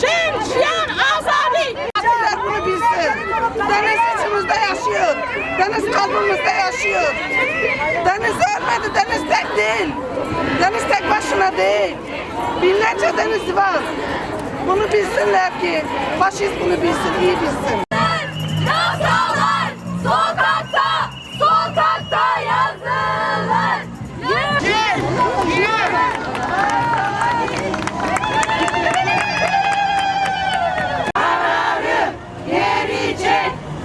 Şemşiyan azadi. Bizler bunu bilsin. Deniz içimizde yaşıyor. Deniz kalbimizde yaşıyor. Deniz ölmedi. Deniz tek değil. Deniz tek başına değil. Binlerce deniz var. Bunu bilsinler ki faşist bunu bilsin, iyi bilsin. Nasıl?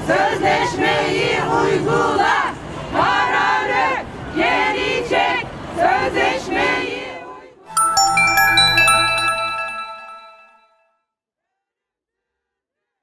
Sözleşmeyi uygula.